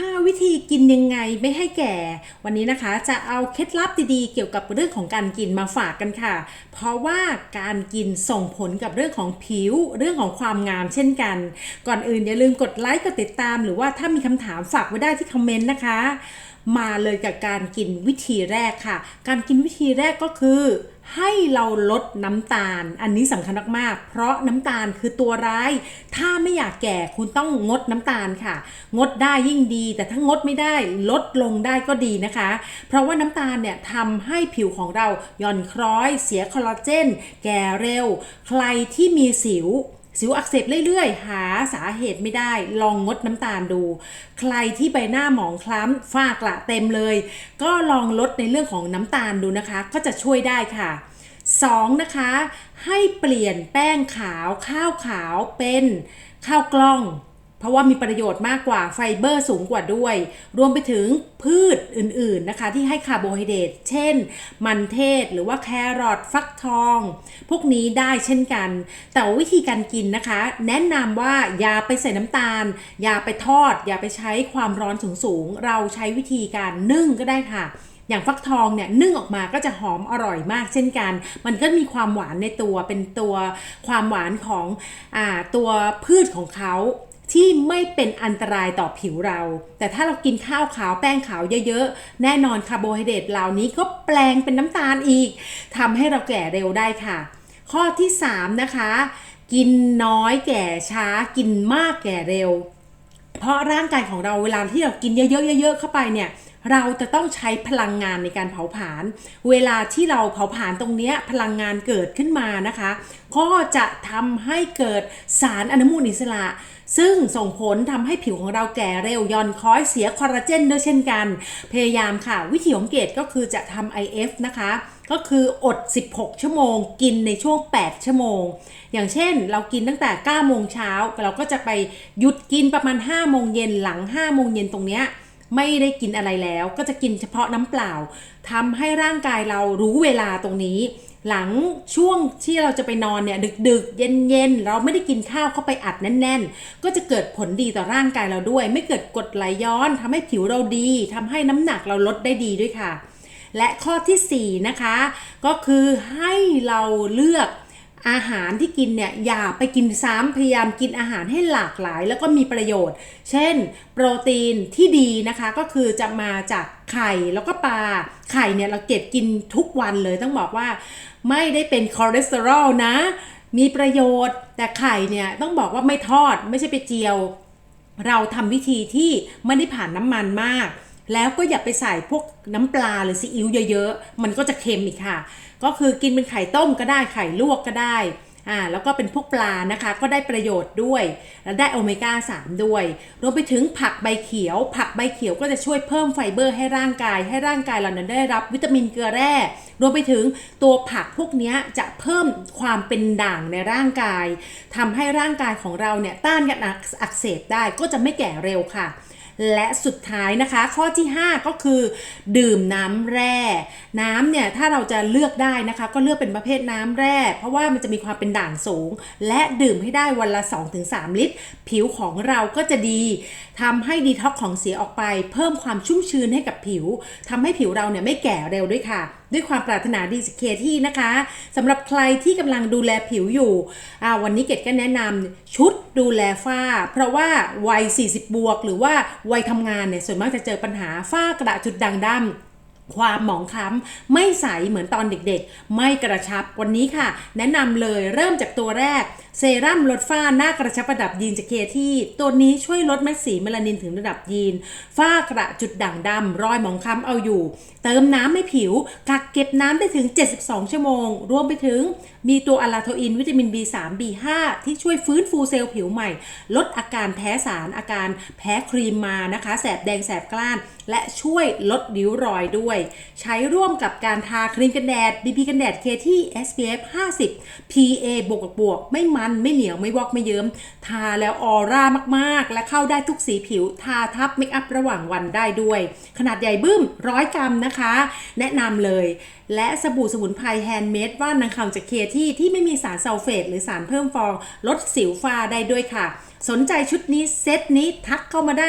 5 วิธีกินยังไงไม่ให้แก่ วันนี้นะคะจะเอาเคล็ดลับดีๆ เกี่ยวกับเรื่องของการกินมาฝากกันค่ะ เพราะว่าการกินส่งผลกับเรื่องของผิว เรื่องของความงามเช่นกัน ก่อนอื่นอย่าลืมกดไลค์กดติดตาม หรือว่าถ้ามีคำถามฝากไว้ได้ที่คอมเมนต์นะคะมาเลยกับการกินวิธีแรกค่ะ การกินวิธีแรกก็คือให้เราลดน้ำตาล อันนี้สำคัญมากๆ เพราะน้ำตาลคือตัวร้าย ถ้าไม่อยากแก่คุณต้องงดน้ำตาลค่ะ งดได้ยิ่งดี แต่ถ้างดไม่ได้ลดลงได้ก็ดีนะคะ เพราะว่าน้ำตาลเนี่ยทำให้ผิวของเราหย่อนคล้อย เสียคอลลาเจน แก่เร็ว ใครที่มีสิว สิวอักเสบเรื่อยๆ หาสาเหตุไม่ได้ ลองงดน้ำตาลดู ใครที่ใบหน้าหมองคล้ำฝ้ากระเต็มเลย ก็ลองลดในเรื่องของน้ำตาลดูนะคะ ก็จะช่วยได้ค่ะ 2. นะคะ ให้เปลี่ยนแป้งขาวข้าวขาวเป็นข้าวกล้อง เพราะว่ามีประโยชน์มากกว่าไฟเบอร์สูงกว่าด้วย รวมไปถึงพืชอื่นๆนะคะ ที่ให้คาร์โบไฮเดรตเช่น มันเทศหรือว่าแครอทฟักทอง พวกนี้ได้เช่นกัน แต่วิธีการกินนะคะ แนะนำว่าอย่าไปใส่น้ำตาล อย่าไปทอด อย่าไปใช้ความร้อนสูงๆเราใช้วิธีการนึ่งก็ได้ค่ะอย่างฟักทองเนี่ยนึ่งออกมาก็จะหอมอร่อยมากเช่นกัน มันก็มีความหวานในตัวเป็นตัวความหวานของอตัวพืชของเขา ที่ไม่เป็นอันตรายต่อผิวเรา แต่ถ้าเรากินข้าวขาวแป้งขาวเยอะๆ แน่นอนคาร์โบไฮเดรตเหล่านี้ก็แปลงเป็นน้ำตาลอีกทำให้เราแก่เร็วได้ค่ะ ข้อที่ 3 นะคะ กินน้อยแก่ช้ากินมากแก่เร็ว เพราะร่างกายของเราเวลาที่เรากินเยอะๆเยอะๆเข้าไปเนี่ย เราจะต้องใช้พลังงานในการเผาผลาญ เวลาที่เราเผาผลาญตรงนี้พลังงานเกิดขึ้นมานะคะ ก็จะทำให้เกิดสารอนุมูลอิสระ ซึ่งส่งผลทำให้ผิวของเราแก่เร็วย่อนคล้อยเสียคอลลาเจนด้วยเช่นกัน พยายามค่ะ วิธีของเกดก็คือจะทำ IF นะคะก็คืออด 16 ชั่วโมง กินในช่วง 8 ชั่วโมง อย่างเช่น เรากินตั้งแต่ 9 โมงเช้า เราก็จะไปหยุดกินประมาณ 5 โมงเย็น หลัง 5 โมงเย็นตรงเนี้ย ไม่ได้กินอะไรแล้ว ก็จะกินเฉพาะน้ำเปล่าทำให้ร่างกายเรารู้เวลาตรงนี้ หลังช่วงที่เราจะไปนอนเนี่ยดึกๆ เย็นๆ เราไม่ได้กินข้าวเข้าไปอัดแน่น ๆ ก็จะเกิดผลดีต่อร่างกายเราด้วย ไม่เกิดกดไหลย้อนทำให้ผิวเราดีทำให้น้ำหนักเราลดได้ดีด้วยค่ะ และข้อทีสี่4 นะคะ ก็คือให้เราเลือก อาหารที่กินเนี่ยอย่าไปกินซ้ำพยายามกินอาหารให้หลากหลาย แล้วก็มีประโยชน์ เช่น โปรตีนที่ดีนะคะก็คือจะมาจากไข่แล้วก็ปลาไข่เนี่ยเราเก็บกินทุกวันเลยต้องบอกว่า ไม่ได้เป็นคอเลสเตอรอลนะ มีประโยชน์ แต่ไข่เนี่ยต้องบอกว่าไม่ทอดไม่ใช่ไปเจียว เราทำวิธีที่ไม่ได้ผ่านน้ำมันมาก แล้วก็อย่าไปใส่พวกน้ำปลาหรือซีอิ๊วเยอะๆ มันก็จะเค็มอีกค่ะ ก็คือกินเป็นไข่ต้มก็ได้ไข่ลวกก็ได้อ่าแล้วก็เป็นพวกปลานะคะ ก็ได้ประโยชน์ด้วย และได้โอเมก้า 3 ด้วย รวมไปถึงผักใบเขียว ผักใบเขียวก็จะช่วยเพิ่มไฟเบอร์ให้ร่างกาย ให้ร่างกายเรานั้นได้รับวิตามินเกลือแร่ รวมไปถึงตัวผักพวกนี้จะเพิ่มความเป็นด่างในร่างกายทำให้ร่างกายของเราเนี่ยต้านการอักเสบได้ก็จะไม่แก่เร็วค่ะ และสุดท้ายนะคะ ข้อที่ 5 ก็คือ ดื่มน้ำแร่ น้ำเนี่ยถ้าเราจะเลือกได้นะคะ ก็เลือกเป็นประเภทน้ำแร่ เพราะว่ามันจะมีความเป็นด่างสูง และดื่มให้ได้วันละ 2-3 ลิตร ผิวของเราก็จะดีทำให้ดีท็อกของเสียออกไป เพิ่มความชุ่มชื้นให้กับผิวทำให้ผิวเราเนี่ยไม่แก่เร็วด้วยค่ะ ด้วยความปรารถนาดีสเคที่นะคะสำหรับใครที่กำลังดูแลผิวอยู่ วันนี้เกดก็แนะนำชุดดูแลฝ้า เพราะว่าวัย 40 บวก หรือว่าวัยทำงานเนี่ยส่วนมากจะเจอปัญหาฝ้ากระจุดด่างดำ ความหมองคล้ำไม่ใสเหมือนตอนเด็กๆ ไม่กระชับวันนี้ค่ะ แนะนำเลยเริ่มจากตัวแรก เซรั่มลดฝ้าหน้ากระชับระดับยีนจากเคที่ ตัวนี้ช่วยลดเม็ดสีเมลานินถึงระดับยีน ฝ้ากระจุดด่างดำรอยหมองคล้ำเอาอยู่ เติมน้ำให้ผิว กักเก็บน้ำได้ถึง 72 ชั่วโมง รวมไปถึง มีตัวอะลาโทอินวิตามิน B3 B5 ที่ช่วยฟื้นฟูเซลล์ผิวใหม่ ลดอาการแพ้สารอาการแพ้ครีมมานะคะ แสบแดงแสบกล้าน และช่วยลดริ้วรอยด้วยใช้ร่วมกับการทาครีมกันแดด BB กันแดดเคที่ SPF 50 PA บวกบวกไม่มันไม่เหนียวไม่วอกไม่เยิ้มทาแล้วออร่ามากๆ และเข้าได้ทุกสีผิว ทาทับเมคอัพระหว่างวันได้ด้วย ขนาดใหญ่บึ้มร้อยกรัมนะคะ แนะนำเลย และสบู่สมุนไพรแฮนด์เมดว่านนางคำจากเคที่ที่ไม่มีสารซัลเฟตหรือสารเพิ่มฟองลดสิวฟ้าได้ด้วยค่ะ สนใจชุดนี้เซตนี้ทักเข้ามาได้